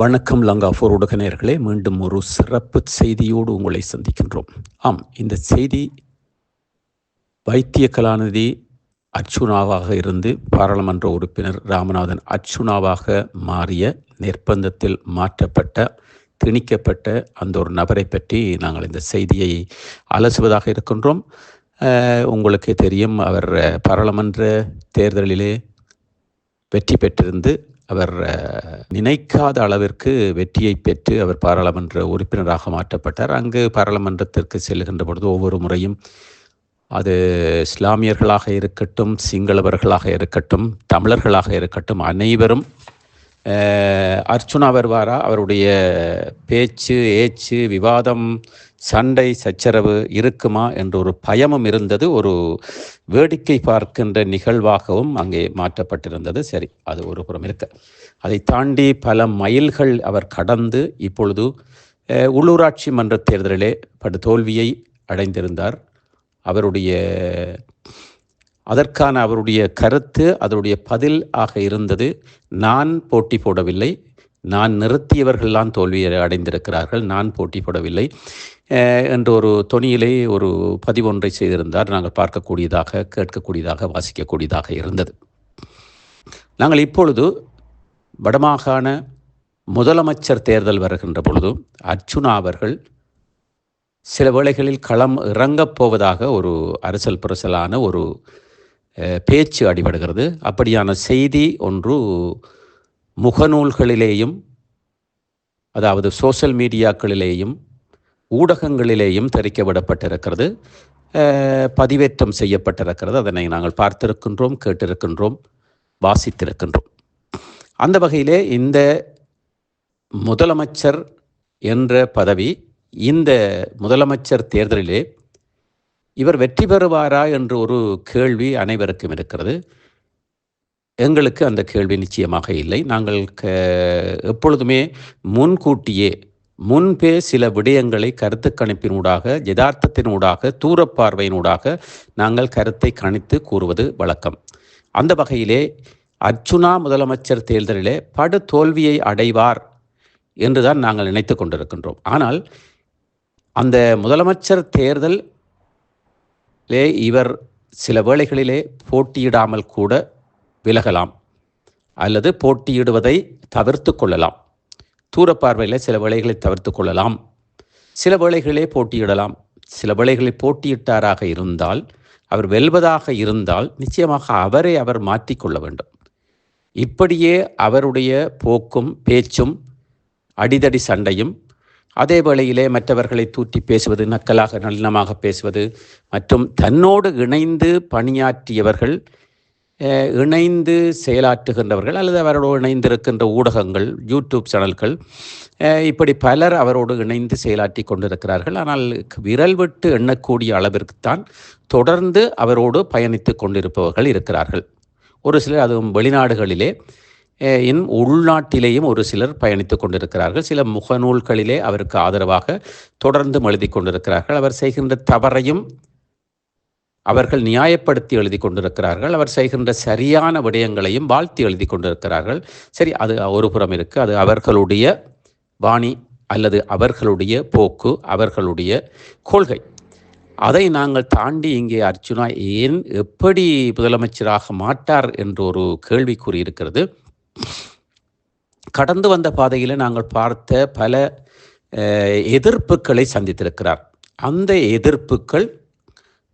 வணக்கம் லங்காஃபோர் ஊடக நேயர்களே மீண்டும் ஒரு சிறப்பு செய்தியோடு உங்களை சந்திக்கின்றோம். ஆம் இந்த செய்தி வைத்திய கலாநிதி அர்ச்சுனாவாக இருந்து பாராளுமன்ற உறுப்பினர் ராமநாதன் அர்ச்சுனாவாக மாறிய நிர்பந்தத்தில் மாற்றப்பட்ட திணிக்கப்பட்ட அந்த ஒரு நபரை பற்றி நாங்கள் இந்த செய்தியை அலசுவதாக இருக்கின்றோம். உங்களுக்கே உங்களுக்கு தெரியும் அவர் பாராளுமன்ற தேர்தலிலே வெற்றி பெற்றிருந்து அவர் நினைக்காத அளவிற்கு வெற்றியை பெற்று அவர் பாராளுமன்ற உறுப்பினராக மாற்றப்பட்டார். அங்கு பாராளுமன்றத்திற்கு செல்கின்ற பொழுது ஒவ்வொரு முறையும் அது இஸ்லாமியர்களாக இருக்கட்டும் சிங்களவர்களாக இருக்கட்டும் தமிழர்களாக இருக்கட்டும் அனைவரும் அர்ச்சுனா வருவாரா? அவருடைய பேச்சு ஏச்சு விவாதம் சண்டை சச்சரவு இருக்குமா என்ற ஒரு பயமும் இருந்தது. ஒரு வேடிக்கை பார்க்கின்ற நிகழ்வாகவும் அங்கே மாற்றப்பட்டிருந்தது. சரி அது ஒரு புறம் இருக்க. அதை தாண்டி பல மைல்கள் அவர் கடந்து இப்பொழுது உள்ளூராட்சி மன்ற தேர்தலிலே படு தோல்வியை அடைந்திருந்தார். அவருடைய அதற்கான அவருடைய கருத்து அதனுடைய பதில் ஆக இருந்தது. நான் போட்டி போடவில்லை. நான் நிறுத்தியவர்கள்லாம் தோல்வியை அடைந்திருக்கிறார்கள். நான் போட்டி போடவில்லை. என்ற ஒரு தொனியிலே ஒரு பதிவொன்றை செய்திருந்தார். நாங்கள் பார்க்கக்கூடியதாக கேட்கக்கூடியதாக வாசிக்கக்கூடியதாக இருந்தது. நாங்கள் இப்பொழுது வடமாகாண முதலமைச்சர் தேர்தல் வருகின்ற பொழுது அர்ச்சுனா அவர்கள் சில வேளைகளில் களம் இறங்கப் போவதாக ஒரு அரசல் புரசலான ஒரு பேச்சு அடிபடுகிறது. அப்படியான செய்தி ஒன்று முகநூல்களிலேயும் அதாவது சோஷியல் மீடியாக்களிலேயும் ஊடகங்களிலேயும் தெரிவிக்கப்படப்பட்டிருக்கிறது அஹ், பதிவேற்றம் செய்யப்பட்டிருக்கிறது. அதனை நாங்கள் பார்த்திருக்கின்றோம் கேட்டிருக்கின்றோம் வாசித்திருக்கின்றோம். அந்த வகையிலே இந்த முதலமைச்சர் என்ற பதவி இந்த முதலமைச்சர் தேர்தலிலே இவர் வெற்றி பெறுவாரா என்ற ஒரு கேள்வி அனைவருக்கும் இருக்கிறது. எங்களுக்கு அந்த கேள்வி நிச்சயமாக இல்லை. நாங்கள் க எப்பொழுதுமே முன்கூட்டியே முன்பே சில விடயங்களை கருத்து கணிப்பினூடாக யதார்த்தத்தினூடாக தூரப்பார்வையினூடாக நாங்கள் கருத்தை கணித்து கூறுவது வழக்கம். அந்த வகையிலே அர்ச்சுனா முதலமைச்சர் தேர்தலிலே படு தோல்வியை அடைவார் என்றுதான் நாங்கள் நினைத்து கொண்டிருக்கின்றோம். ஆனால் அந்த முதலமைச்சர் தேர்தலே இவர் சில வேளைகளிலே போட்டியிடாமல் கூட விலகலாம் அல்லது போட்டியிடுவதை தவிர்த்து கொள்ளலாம். தூரப்பார்வையில் சில வேளைகளை தவிர்த்து கொள்ளலாம். சில வேலைகளே போட்டியிடலாம். சில வேலைகளை போட்டியிட்டாராக இருந்தால் அவர் வெல்வதாக இருந்தால் நிச்சயமாக அவரை அவர் மாற்றிக்கொள்ள வேண்டும். இப்படியே அவருடைய போக்கும் பேச்சும் அடிதடி சண்டையும் அதே வேளையிலே மற்றவர்களை தூற்றி பேசுவது நக்கலாக நளினமாக பேசுவது மற்றும் தன்னோடு இணைந்து பணியாற்றியவர்கள் இணைந்து செயலாற்றுகின்றவர்கள் அல்லது அவரோடு இணைந்திருக்கின்ற ஊடகங்கள் யூடியூப் சேனல்கள் இப்படி பலர் அவரோடு இணைந்து செயலாற்றி கொண்டிருக்கிறார்கள். ஆனால் விரல் விட்டு எண்ணக்கூடிய அளவிற்குத்தான் தொடர்ந்து அவரோடு பயணித்து கொண்டிருப்பவர்கள் இருக்கிறார்கள். ஒரு சிலர் அதுவும் வெளிநாடுகளிலே இன் உள்நாட்டிலேயும் ஒரு சிலர் பயணித்து கொண்டிருக்கிறார்கள். சில முகநூல்களிலே அவருக்கு ஆதரவாக தொடர்ந்து எழுதி கொண்டிருக்கிறார்கள். அவர் செய்கின்ற தவறையும் அவர்கள் நியாயப்படுத்தி எழுதி கொண்டிருக்கிறார்கள். அவர் செய்கின்ற சரியான விடயங்களையும் வாழ்த்தி எழுதி கொண்டிருக்கிறார்கள். சரி அது ஒரு புறம் இருக்குது அது அவர்களுடைய வாணி அல்லது அவர்களுடைய போக்கு அவர்களுடைய கொள்கை. அதை நாங்கள் தாண்டி இங்கே அர்ச்சுனா ஏன் எப்படி முதலமைச்சராக மாட்டார் என்ற ஒரு கேள்விக்குறி இருக்கிறது கடந்து வந்த பாதையில் நாங்கள் பார்த்த பல எதிர்ப்புகளை சந்தித்திருக்கிறார். அந்த எதிர்ப்புகள்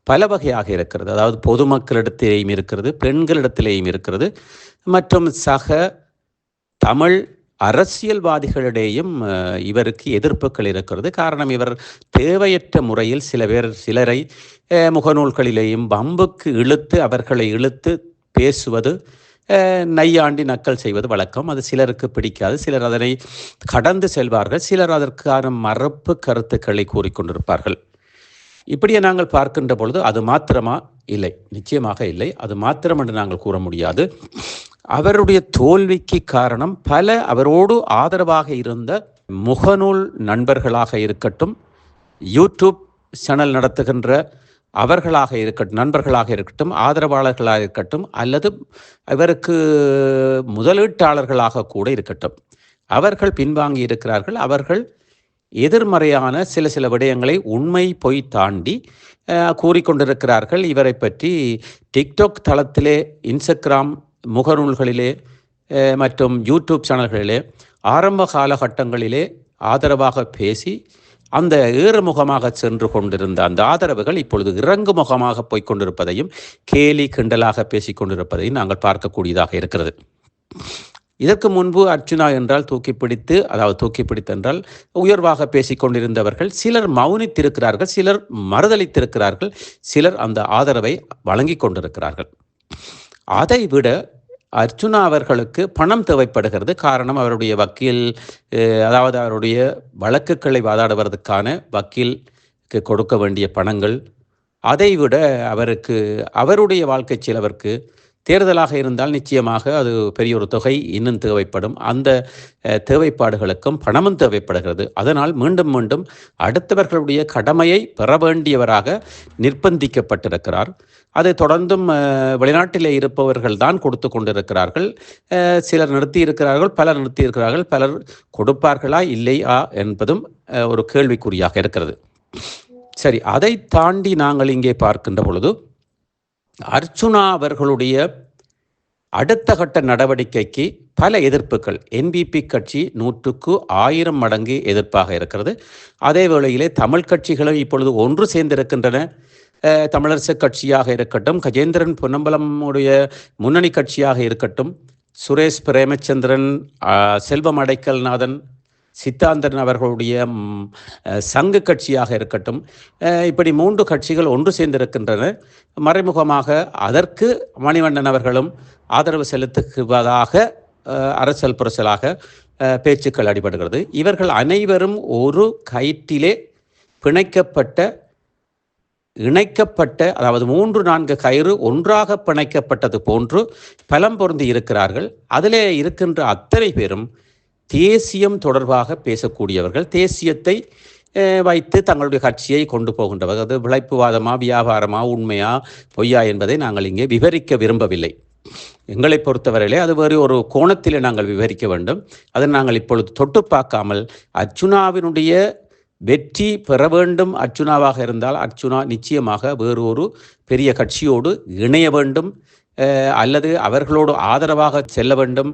பல வகையாக இருக்கிறது. அதாவது பொதுமக்களிடத்திலேயும் இருக்கிறது பெண்களிடத்திலேயும் இருக்கிறது. மற்றும் சக தமிழ் அரசியல்வாதிகளிடையும் இவருக்கு எதிர்ப்புகள் இருக்கிறது. காரணம் இவர் தேவையற்ற முறையில் சில பேர் சிலரை முகநூல்களிலேயும் வம்புக்கு இழுத்து அவர்களை இழுத்து பேசுவது நையாண்டி நக்கல் செய்வது வழக்கம். அது சிலருக்கு பிடிக்காது. சிலர் அதனை கடந்து செல்வார்கள். சிலர் அதற்கான மறுப்பு கருத்துக்களை கூறிக்கொண்டிருப்பார்கள். இப்படியே நாங்கள் பார்க்கின்ற பொழுது அது மாத்திரமா இல்லை. நிச்சயமாக இல்லை. அது மாத்திரம் என்று நாங்கள் கூற முடியாது. அவருடைய தோல்விக்கு காரணம் பல அவரோடு ஆதரவாக இருந்த முகநூல் நண்பர்களாக இருக்கட்டும் யூடியூப் சேனல் நடத்துகின்ற அவர்களாக இருக்கட்டும் நண்பர்களாக இருக்கட்டும் ஆதரவாளர்களாக இருக்கட்டும் அல்லது அவருக்கு முதலீட்டாளர்களாக கூட இருக்கட்டும். அவர்கள் பின்வாங்கி இருக்கிறார்கள். அவர்கள் எதிர்மறையான சில சில விடயங்களை உண்மை பொய் தாண்டி கூறிக்கொண்டிருக்கிறார்கள். இவரை பற்றி டிக்டாக் தளத்திலே இன்ஸ்டாகிராம் முகநூல்களிலே மற்றும் யூடியூப் சேனல்களிலே ஆரம்ப காலகட்டங்களிலே ஆதரவாக பேசி அந்த ஏறுமுகமாக சென்று கொண்டிருந்த அந்த ஆதரவுகள் இப்பொழுது இறங்கு முகமாக போய்கொண்டிருப்பதையும் கேலி கிண்டலாக பேசிக்கொண்டிருப்பதையும் நாங்கள் பார்க்கக்கூடியதாக இருக்கிறது. இதற்கு முன்பு அர்ஜுனா என்றால் தூக்கி பிடித்து அதாவது தூக்கி பிடித்து என்றால் உயர்வாக பேசிக் கொண்டிருந்தவர்கள் சிலர் மௌனித்திருக்கிறார்கள் சிலர் மறுதளித்திருக்கிறார்கள் சிலர் அந்த ஆதரவை வழங்கி கொண்டிருக்கிறார்கள். அதை விட அர்ஜுனா அவர்களுக்கு பணம் தேவைப்படுகிறது. காரணம் அவருடைய வக்கீல் அதாவது அவருடைய வழக்குகளை வாதாடுவதற்கான வக்கீலுக்கு கொடுக்க வேண்டிய பணங்கள். அதைவிட அவருக்கு அவருடைய வாழ்க்கை செலவிற்கு தேர்தலாக இருந்தால் நிச்சயமாக அது பெரிய ஒரு தொகை இன்னும் தேவைப்படும். அந்த தேவைப்பாடுகளுக்கும் பணமும் தேவைப்படுகிறது. அதனால் மீண்டும் மீண்டும் அடுத்தவர்களுடைய கடமையை பெற வேண்டியவராக நிர்பந்திக்கப்பட்டிருக்கிறார். அதை தொடர்ந்தும் வெளிநாட்டிலே இருப்பவர்கள் தான் கொடுத்து கொண்டிருக்கிறார்கள். சிலர் நிறுத்தி இருக்கிறார்கள் பலர் நிறுத்தி இருக்கிறார்கள் பலர் கொடுப்பார்களா இல்லையா என்பதும் ஒரு கேள்விக்குறியாக இருக்கிறது. சரி அதை தாண்டி நாங்கள் இங்கே பார்க்கின்ற பொழுது அர்ச்சுனா அவர்களுடைய அடுத்த கட்ட நடவடிக்கைக்கு பல எதிர்ப்புகள். என்பிபி கட்சி நூற்றுக்கு ஆயிரம் மடங்கு எதிர்ப்பாக இருக்கிறது. அதே வேளையிலே தமிழ் கட்சிகளும் இப்பொழுது ஒன்று சேர்ந்திருக்கின்றன. தமிழரசு கட்சியாக இருக்கட்டும் கஜேந்திரன் பொன்னம்பலமுடைய முன்னணி கட்சியாக இருக்கட்டும் சுரேஷ் பிரேமச்சந்திரன் செல்வம் அடைக்கல்நாதன் சித்தாந்தன் அவர்களுடைய சங்கு கட்சியாக இருக்கட்டும் இப்படி மூன்று கட்சிகள் ஒன்று சேர்ந்திருக்கின்றன. மறைமுகமாக அதற்கு மணிவண்ணன் அவர்களும் ஆதரவு செலுத்துவதாக அரசல் புரசலாக பேச்சுக்கள் அடிபடுகிறது. இவர்கள் அனைவரும் ஒரு கயிற்றிலே பிணைக்கப்பட்ட இணைக்கப்பட்ட அதாவது மூன்று நான்கு கயிறு ஒன்றாக பிணைக்கப்பட்டது போன்று பலம் பொருந்தி இருக்கிறார்கள். அதிலே இருக்கின்ற அத்தனை பேரும் தேசியம் தொடர்பாக பேசக்கூடியவர்கள் தேசியத்தை வைத்து தங்களுடைய கட்சியை கொண்டு போகின்றவர்கள் அது விளைப்புவாதமா வியாபாரமா உண்மையா பொய்யா என்பதை நாங்கள் இங்கே விவரிக்க விரும்பவில்லை. எங்களை பொறுத்தவரையிலே அது வேறு ஒரு கோணத்திலே நாங்கள் விவரிக்க வேண்டும். அதை நாங்கள் இப்பொழுது தொட்டு பார்க்காமல் அர்ச்சுனாவினுடைய வெற்றி பெற வேண்டும். அர்ச்சுனாவாக இருந்தால் அர்ச்சுனா நிச்சயமாக வேறு ஒரு பெரிய கட்சியோடு இணைய வேண்டும். அல்லது அவர்களோடு ஆதரவாக செல்ல வேண்டும்.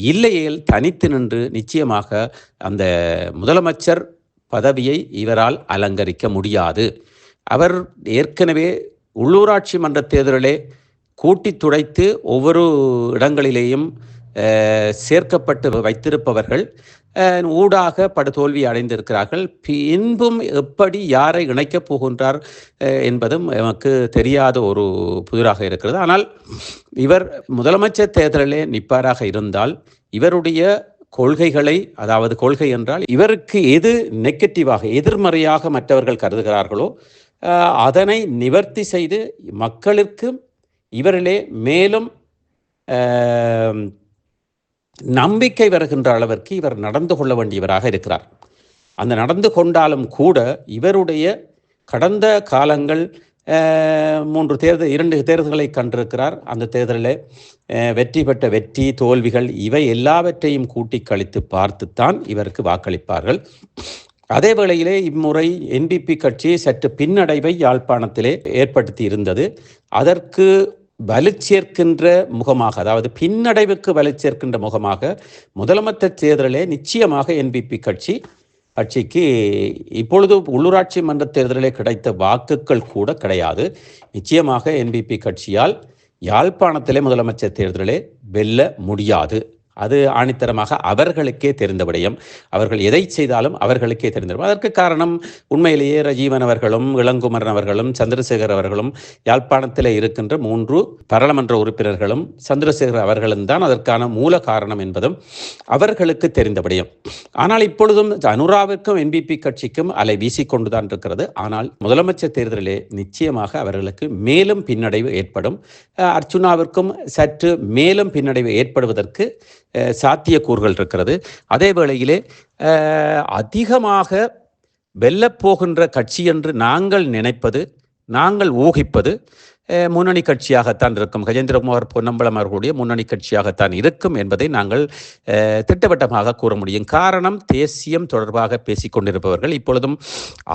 இல்லையேல் தனித்து நின்று நிச்சயமாக அந்த முதலமைச்சர் பதவியை இவரால் அலங்கரிக்க முடியாது. அவர் ஏற்கனவே உள்ளூராட்சி மன்ற தேர்தலிலே கூட்டி துடைத்து ஒவ்வொரு இடங்களிலேயும் சேர்க்கப்பட்டு வைத்திருப்பவர்கள் ஊடாக படுதோல்வி அடைந்திருக்கிறார்கள். பின்பும் எப்படி யாரை இணைக்கப் போகின்றார் என்பதும் நமக்கு தெரியாத ஒரு புதிராக இருக்கிறது. ஆனால் இவர் முதலமைச்சர் தேர்தலிலே நிற்பாராக இருந்தால் இவருடைய கொள்கைகளை அதாவது கொள்கை என்றால் இவருக்கு எது நெகட்டிவாக எதிர்மறையாக மற்றவர்கள் கருதுகிறார்களோ அதனை நிவர்த்தி செய்து மக்களுக்கு இவரிலே மேலும் நம்பிக்கை வருகின்ற அளவிற்கு இவர் நடந்து கொள்ள வேண்டியவராக இருக்கிறார். அந்த நடந்து கொண்டாலும் கூட இவருடைய கடந்த காலங்கள் மூன்று தேர்தல் இரண்டு தேர்தல்களை கண்டிருக்கிறார். அந்த தேர்தலில் வெற்றி பெற்ற வெற்றி தோல்விகள் இவை எல்லாவற்றையும் கூட்டி கழித்து பார்த்துத்தான் இவருக்கு வாக்களிப்பார்கள். அதே வேளையிலே இம்முறை என்பிபி கட்சி சற்று பின்னடைவை யாழ்ப்பாணத்திலே ஏற்படுத்தி இருந்தது. அதற்கு வலு சேர்க்கின்ற முகமாக அதாவது பின்னடைவுக்கு வலு சேர்க்கின்ற முகமாக முதலமைச்சர் தேர்தலே நிச்சயமாக என்பிபி கட்சி கட்சிக்கு இப்பொழுது உள்ளூராட்சி மன்ற தேர்தலிலே கிடைத்த வாக்குகள் கூட கிடையாது. நிச்சயமாக என்பிபி கட்சியால் யாழ்ப்பாணத்திலே முதலமைச்சர் தேர்தலே வெல்ல முடியாது. அது ஆணித்தரமாக அவர்களுக்கே தெரிந்த விடயம். அவர்கள் எதை செய்தாலும் அவர்களுக்கே தெரிந்த அதற்கு காரணம் உண்மையிலேயே ரஜீவன் அவர்களும் இளங்குமரன் அவர்களும் சந்திரசேகர் அவர்களும் யாழ்ப்பாணத்தில் இருக்கின்ற மூன்று பாராளுமன்ற உறுப்பினர்களும் சந்திரசேகர் அவர்களும் தான் அதற்கான மூல காரணம் என்பதும் அவர்களுக்கு தெரிந்த விடயம். ஆனால் இப்பொழுதும் அனுராவிற்கும் என்பிபி கட்சிக்கும் அலை வீசிக்கொண்டுதான் இருக்கிறது. ஆனால் முதலமைச்சர் தேர்தலிலே நிச்சயமாக அவர்களுக்கு மேலும் பின்னடைவு ஏற்படும். அர்ச்சுனாவிற்கும் சற்று மேலும் பின்னடைவு ஏற்படுவதற்கு சாத்தியக்கூறுகள் இருக்கிறது. அதே வேளையிலே அதிகமாக வெல்லப்போகின்ற கட்சி என்று நாங்கள் நினைப்பது நாங்கள் ஊகிப்பது முன்னணி கட்சியாகத்தான் இருக்கும். கஜேந்திரகுமார் பொன்னம்பலம் அவர்களுடைய முன்னணி கட்சியாகத்தான் இருக்கும் என்பதை நாங்கள் திட்டவட்டமாக கூற முடியும். காரணம் தேசியம் தொடர்பாக பேசிக் கொண்டிருப்பவர்கள் இப்பொழுதும்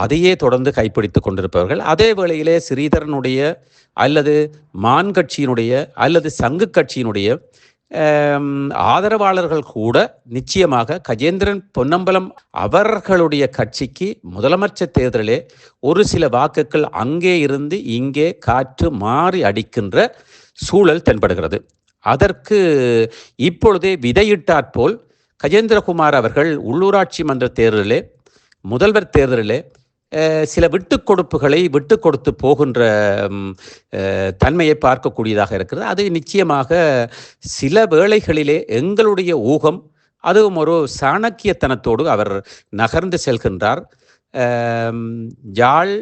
அதையே தொடர்ந்து கைப்பிடித்துக் கொண்டிருப்பவர்கள். அதே வேளையிலே ஸ்ரீதரனுடைய அல்லது மான் கட்சியினுடைய அல்லது சங்கு கட்சியினுடைய ஆதரவாளர்கள் கூட நிச்சயமாக கஜேந்திரன் பொன்னம்பலம் அவர்களுடைய கட்சிக்கு முதலமைச்சர் தேர்தலிலே ஒரு சில வாக்குகள் அங்கே இருந்து இங்கே காற்று மாறி அடிக்கின்ற சூழல் தென்படுகிறது. அதற்கு இப்பொழுதே விதையிட்டாற்போல் கஜேந்திரகுமார் அவர்கள் உள்ளூராட்சி மன்ற தேர்தலிலே முதல்வர் தேர்தலிலே சில விட்டு கொடுப்புகளை விட்டு கொடுத்து போகின்ற தன்மையை பார்க்கக்கூடியதாக இருக்கிறது. அது நிச்சயமாக சில வேளைகளிலே எங்களுடைய ஊகம் அதுவும் ஒரு சாணக்கியத்தனத்தோடு அவர் நகர்ந்து செல்கின்றார். ஜாழ் யாழ்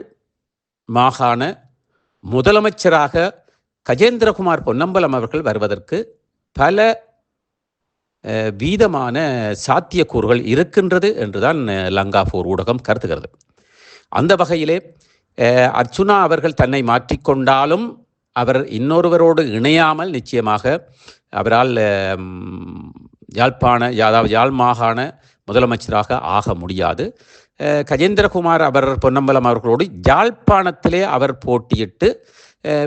மாகாண முதலமைச்சராக கஜேந்திரகுமார் பொன்னம்பலம் அவர்கள் வருவதற்கு பல வீதமான சாத்தியக்கூறுகள் இருக்கின்றது என்றுதான் லங்காபூர் லங்கா ஊடகம் கருதுகிறது. அந்த வகையிலே அர்ச்சுனா அவர்கள் தன்னை மாற்றிக்கொண்டாலும் அவர் இன்னொருவரோடு இணையாமல் நிச்சயமாக அவரால் யாழ்ப்பாண அதாவது யாழ் மாகாண முதலமைச்சராக ஆக முடியாது. கஜேந்திரகுமார் அவர் பொன்னம்பலம் அவர்களோடு யாழ்ப்பாணத்திலே அவர் போட்டியிட்டு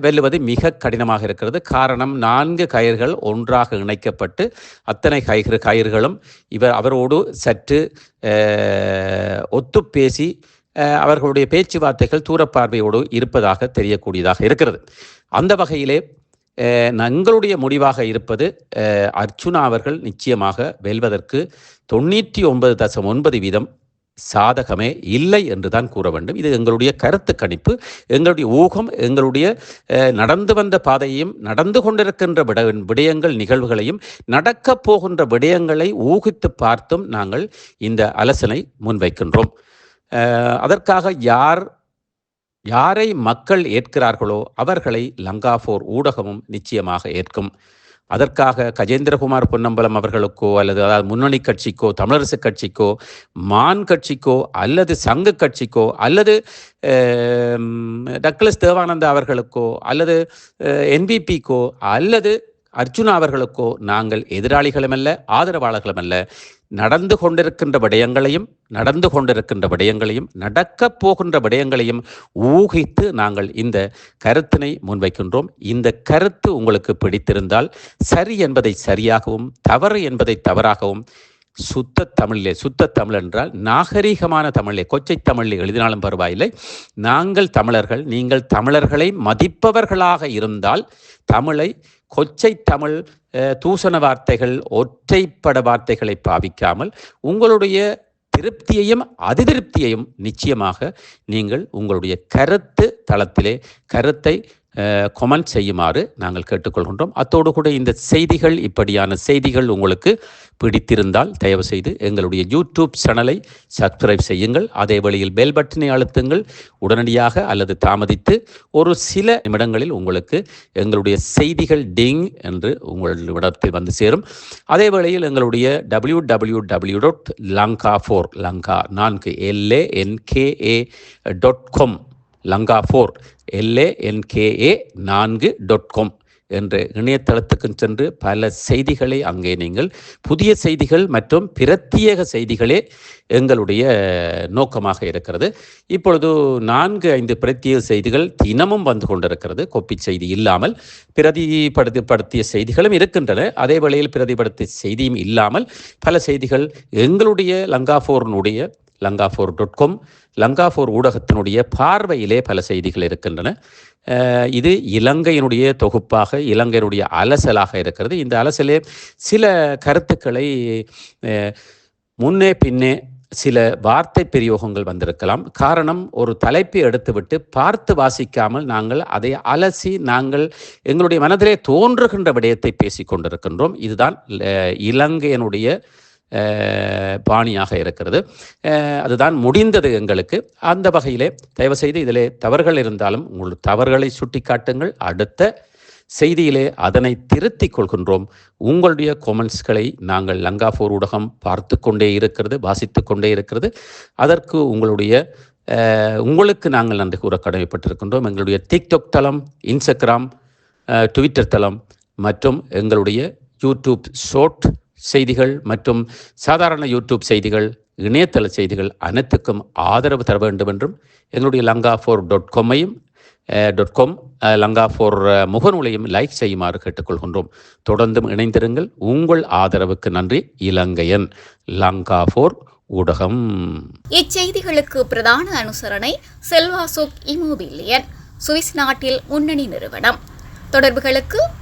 வெல்லுவது மிக கடினமாக இருக்கிறது. காரணம் நான்கு கயிர்கள் ஒன்றாக இணைக்கப்பட்டு அத்தனை கயிறு கயிர்களும் இவர் அவரோடு சற்று ஒத்து பேசி அவர்களுடைய பேச்சுவார்த்தைகள் தூரப்பார்வையோடு இருப்பதாக தெரியக்கூடியதாக இருக்கிறது. அந்த வகையிலே எங்களுடைய முடிவாக இருப்பது அர்ச்சுனா அவர்கள் நிச்சயமாக வெல்வதற்கு தொண்ணூற்றி ஒன்பது தசம் ஒன்பது வீதம் சாதகமே இல்லை என்று தான் கூற வேண்டும். இது எங்களுடைய கருத்து கணிப்பு. எங்களுடைய ஊகம் எங்களுடைய நடந்து வந்த பாதையையும் நடந்து கொண்டிருக்கின்ற விட விடயங்கள் நிகழ்வுகளையும் நடக்கப் போகின்ற விடயங்களை ஊகித்து பார்த்தும் நாங்கள் இந்த அலசனை முன்வைக்கின்றோம். அதற்காக யார் யாரை மக்கள் ஏற்கிறார்களோ அவர்களை லங்காஃபோர் ஊடகமும் நிச்சயமாக ஏற்கும். அதற்காக கஜேந்திரகுமார் பொன்னம்பலம் அவர்களுக்கோ அல்லது அதாவது முன்னணி கட்சிக்கோ தமிழரசு கட்சிக்கோ மான் கட்சிக்கோ அல்லது சங்க கட்சிக்கோ அல்லது டக்ளஸ் தேவானந்தா அவர்களுக்கோ அல்லது என்பிபிக்கோ அல்லது அர்ஜுனா அவர்களுக்கோ நாங்கள் எதிராளிகளுமல்ல ஆதரவாளர்களுமல்ல. நடந்து கொண்டிருக்கின்ற விடயங்களையும் நடந்து கொண்டிருக்கின்ற விடயங்களையும் நடக்கப் போகின்ற விடயங்களையும் ஊகித்து நாங்கள் இந்த கருத்தினை முன்வைக்கின்றோம். இந்த கருத்து உங்களுக்கு பிடித்திருந்தால் சரி என்பதை சரியாகவும் தவறு என்பதை தவறாகவும் சுத்த தமிழிலே சுத்த தமிழ் என்றால் நாகரீகமான தமிழிலே கொச்சை தமிழில் எழுதினாலும் பரவாயில்லை. நாங்கள் தமிழர்கள் நீங்கள் தமிழர்களை மதிப்பவர்களாக இருந்தால் தமிழை கொச்சை தமிழ் தூசண வார்த்தைகள் ஒற்றைப்பட வார்த்தைகளை பாவிக்காமல் உங்களுடைய திருப்தியையும் அதிருப்தியையும் நிச்சயமாக நீங்கள் உங்களுடைய கருத்து தளத்திலே கருத்தை கொமெண்ட் செய்யுமாறு நாங்கள் கேட்டுக்கொள்கின்றோம். அத்தோடு கூட இந்த செய்திகள் இப்படியான செய்திகள் உங்களுக்கு பிடித்திருந்தால் தயவு செய்து எங்களுடைய யூடியூப் சேனலை சப்ஸ்கிரைப் செய்யுங்கள். அதே வழியில் பெல் பட்டனை அழுத்துங்கள். உடனடியாக அல்லது தாமதித்து ஒரு சில நிமிடங்களில் உங்களுக்கு எங்களுடைய செய்திகள் டிங் என்று உங்களிடத்தில் வந்து சேரும். அதே வேளையில் எங்களுடைய W W W dot Lanka four Lanka நான்கு L A N K A dot com Lanka four L A N K A நான்கு டாட் காம் என்ற இணையதளத்துக்கு சென்று பல செய்திகளை அங்கே நீங்கள் புதிய செய்திகள் மற்றும் பிரத்யேக செய்திகளே எங்களுடைய நோக்கமாக இருக்கிறது. இப்பொழுது நான்கு ஐந்து பிரத்யேக செய்திகள் தினமும் வந்து கொண்டிருக்கிறது. கொப்பி செய்தி இல்லாமல் பிரதிபடுத்தப்படுத்திய செய்திகளும் இருக்கின்றன. அதே வேளையில் பிரதிபடுத்திய செய்தியும் இல்லாமல் பல செய்திகள் எங்களுடைய லங்காஃபோர்னுடைய Lanka four dot com Lanka four ஊடகத்தினுடைய பார்வையிலே பல செய்திகள் இருக்கின்றன. இது இலங்கையினுடைய தொகுப்பாக இலங்கையினுடைய அலசலாக இருக்கிறது. இந்த அலசலே சில கருத்துக்களை முன்னே பின்னே சில வார்த்தை பிரயோகங்கள் வந்திருக்கலாம். காரணம் ஒரு தலைப்பை எடுத்துவிட்டு பார்த்து வாசிக்காமல் நாங்கள் அதை அலசி நாங்கள் எங்களுடைய மனதிலே தோன்றுகின்ற விடயத்தை பேசிக் கொண்டிருக்கின்றோம் இதுதான் இலங்கையினுடைய பாணியாக இருக்கிறது. அதுதான் முடிந்தது எங்களுக்கு. அந்த வகையிலே தயவுசெய்து இதிலே தவறுகள் இருந்தாலும் உங்கள் தவறுகளை சுட்டிக்காட்டுங்கள். அடுத்த செய்தியிலே அதனை திருத்திக் கொள்கின்றோம். உங்களுடைய கொமெண்ட்ஸ்களை நாங்கள் லங்காபூர் ஊடகம் பார்த்து கொண்டே இருக்கிறது வாசித்து கொண்டே இருக்கிறது. அதற்கு உங்களுடைய உங்களுக்கு நாங்கள் நன்றி கூற கடமைப்பட்டிருக்கின்றோம். எங்களுடைய டிக்டாக் தளம் இன்ஸ்டாகிராம் ட்விட்டர் தளம் மற்றும் எங்களுடைய யூடியூப் ஷோர்ட் செய்திகள் மற்றும் சாதாரண யூடியூப் செய்திகள் இணையதள செய்திகள் அனைத்துக்கும் ஆதரவு தர வேண்டும் என்றும் எங்களுடைய லங்கா ஃபோர் டாட் காமையும் டாட் காம் லங்கா ஃபோர் முகநூலையும் லைக் செய்யுமாறு கேட்டுக்கொள்கின்றோம். தொடர்ந்தும் இணைந்திருங்கள். உங்கள் ஆதரவுக்கு நன்றி. இலங்கையன். லங்கா ஃபோர் ஊடகம். இச்செய்திகளுக்கு பிரதான அனுசரணை செல்வாசோக் இமோபிலியன் சுவிஸ் நாட்டில் முன்னணி நிறுவனம். தொடர்புகளுக்கு